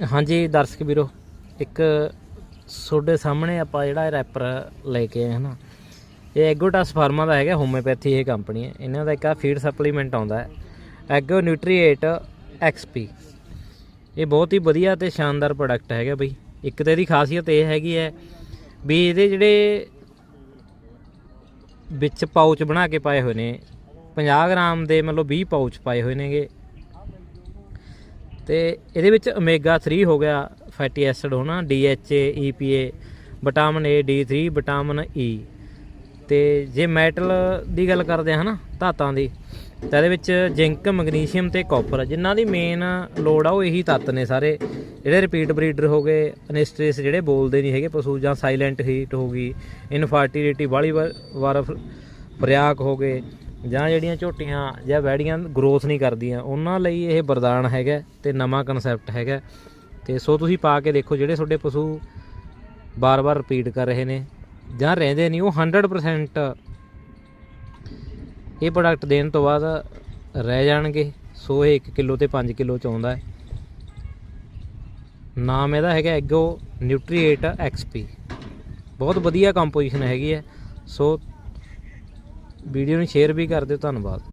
ਹਾਂਜੀ, ਦਰਸ਼ਕ ਵੀਰੋ, ਇੱਕ ਤੁਹਾਡੇ ਸਾਹਮਣੇ ਆਪਾਂ ਜਿਹੜਾ ਰੈਪਰ ਲੈ ਕੇ ਆਏ ਹਨਾ ਇਹ ਐਗੋਟਸ ਫਾਰਮਾ ਦਾ ਹੈਗਾ ਹੋਮਿਓਪੈਥੀ ਇਹ ਕੰਪਨੀ ਹੈ। ਇਹਨਾਂ ਦਾ ਇੱਕ ਆ ਫੀਡ ਸਪਲੀਮੈਂਟ ਆਉਂਦਾ ਹੈ ਐਗੋ ਨਿਊਟਰੀਏਟ ਐਕਸਪੀ ਇਹ ਬਹੁਤ ਹੀ ਵਧੀਆ ਤੇ ਸ਼ਾਨਦਾਰ ਪ੍ਰੋਡਕਟ ਹੈਗਾ ਬਈ। ਇੱਕ ਤਾਂ ਇਹਦੀ ਖਾਸੀਅਤ ਇਹ ਹੈਗੀ ਹੈ ਵੀ ਇਹਦੇ ਜਿਹੜੇ ਵਿੱਚ ਪਾਊਚ ਬਣਾ ਕੇ ਪਾਏ ਹੋਏ ਨੇ 50 ਗ੍ਰਾਮ ਦੇ ਮਤਲਬ 20 ਪਾਊਚ ਪਾਏ ਹੋਏ ਨੇਗੇ। ਤੇ ਇਹਦੇ ਵਿੱਚ ਓਮੇਗਾ 3 ਹੋ ਗਿਆ ਫੈਟੀ ਐਸਿਡ ਹੋਣਾ DHA EPA vitamin A D3 vitamin E ਤੇ ਜੇ ਮੈਟਲ ਦੀ ਗੱਲ ਕਰਦੇ ਹਾਂ ਨਾ, ਧਾਤਾਂ ਦੀ, ਤਾਂ ਇਹਦੇ ਵਿੱਚ ਜ਼ਿੰਕ ਮੈਗਨੀਸ਼ੀਅਮ ਤੇ ਕਾਪਰ ਜਿਨ੍ਹਾਂ ਦੀ ਮੇਨ ਲੋੜ ਆ ਉਹ ਇਹੀ ਤੱਤ ਨੇ ਸਾਰੇ। ਜਿਹੜੇ ਰਿਪੀਟ ਬਰੀਡਰ ਹੋ ਗਏ ਅਨੈਸਟ੍ਰੇਸ ਜਿਹੜੇ ਬੋਲਦੇ ਨਹੀਂ ਹੈਗੇ, ਪਸ਼ੂ ਜਾਂ ਸਾਇਲੈਂਟ ਹੀਟ ਹੋ ਗਈ ਇਨਫਰਟੀਲਿਟੀ ਵਾਲੀ ਵਾਰ ਫਰਿਆਕ ਹੋ ਗਏ ਜਾਂ ਜਿਹੜੀਆਂ ਝੋਟੀਆਂ ਜਾਂ ਵੈੜੀਆਂ ਗਰੋਥ ਨਹੀਂ ਕਰਦੀਆਂ, ਉਹਨਾਂ ਲਈ ਇਹ ਵਰਦਾਨ ਹੈਗਾ ਤੇ ਨਵਾਂ ਕਨਸੈਪਟ ਹੈਗਾ। ਤੇ ਸੋ ਤੁਸੀਂ ਪਾ ਕੇ ਦੇਖੋ, ਜਿਹੜੇ ਤੁਹਾਡੇ ਪਸ਼ੂ ਬਾਰ-ਬਾਰ ਰਿਪੀਟ ਕਰ ਰਹੇ ਨੇ ਜਾਂ ਰਹਿੰਦੇ ਨਹੀਂ, ਉਹ 100% ਇਹ ਪ੍ਰੋਡਕਟ ਦੇਣ ਤੋਂ ਬਾਅਦ ਰਹਿ ਜਾਣਗੇ। ਸੋ ਇਹ 1 ਕਿਲੋ ਤੇ 5 ਕਿਲੋ ਚ ਆਉਂਦਾ ਹੈ। ਨਾਮ ਇਹਦਾ ਹੈਗਾ ਐਗੋ ਨਿਊਟਰੀਏਟ ਐਕਸਪੀ ਬਹੁਤ ਵਧੀਆ ਕੰਪੋਜੀਸ਼ਨ ਹੈਗੀ ਹੈ। ਸੋ ਵੀਡੀਓ ਨੂੰ ਸ਼ੇਅਰ ਵੀ ਕਰ ਦਿਓ ਧੰਨਵਾਦ।